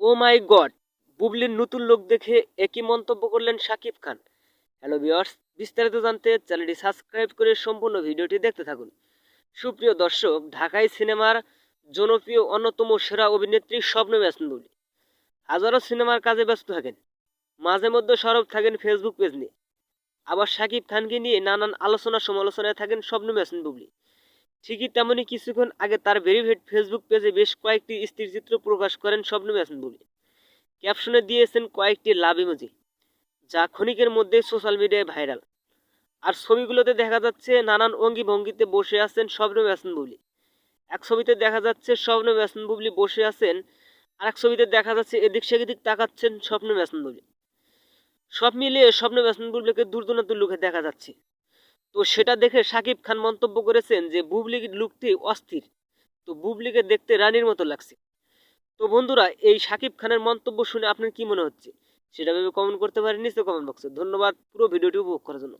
ও মাই god, বুবলির নতুন লোক দেখে একই মন্তব্য করলেন শাকিব খান। হ্যালো ভিওয়ার্স বিস্তারিত জানতে চ্যানেলটি সাবস্ক্রাইব করে সম্পূর্ণ ভিডিওটি দেখতে থাকুন। সুপ্রিয় দর্শক, ঢাকাই সিনেমার জনপ্রিয় অন্যতম সেরা অভিনেত্রী স্বপ্ন ব্যস্ত বুবলি হাজারো সিনেমার কাজে ব্যস্ত থাকেন। মাঝে মধ্যে সরব থাকেন ফেসবুক পেজ নিয়ে। আবার শাকিব খানকে নিয়ে নানান আলোচনা সমালোচনায় থাকেন স্বপ্ন ব্যস্ত বুবলি ঠিকই তেমনই কিছুক্ষণ আগে তার ভেরিফাইড ফেসবুক পেজে বেশ কয়েকটি স্থিরচিত্র প্রকাশ করেন স্বপ্ন ব্যস্ত বুবলি ক্যাপশনে দিয়েছেন কয়েকটি লাভ ইমোজি যা ক্ষণিকের মধ্যে সোশ্যাল মিডিয়ায় ভাইরাল আর ছবিগুলোতে দেখা যাচ্ছে নানান অঙ্গি ভঙ্গিতে বসে আছেন স্বপ্ন ব্যসন বুবলি। এক ছবিতে দেখা যাচ্ছে স্বপ্ন ব্যসন বুবলি বসে আছেন, আর এক ছবিতে দেখা যাচ্ছে এদিক সেদিক তাকাচ্ছেন স্বপ্ন ব্যসন বুবলি। সব মিলিয়ে স্বপ্ন ব্যসন বুবলিকে দূরদূরান্ত লুকে দেখা যাচ্ছে। তো সেটা দেখে সাকিব খান মন্তব্য করেছেন যে বুবলির লুকটি অস্থির। তো বুবলিকে দেখতে রানীর মতো লাগছে। তো বন্ধুরা, এই সাকিব খানের মন্তব্য শুনে আপনার কি মনে হচ্ছে? সেটা ভেবে কমেন্ট করতে পারেন নিশ্চয় কমেন্ট বক্সে ধন্যবাদ পুরো ভিডিওটি উপভোগ করার জন্য।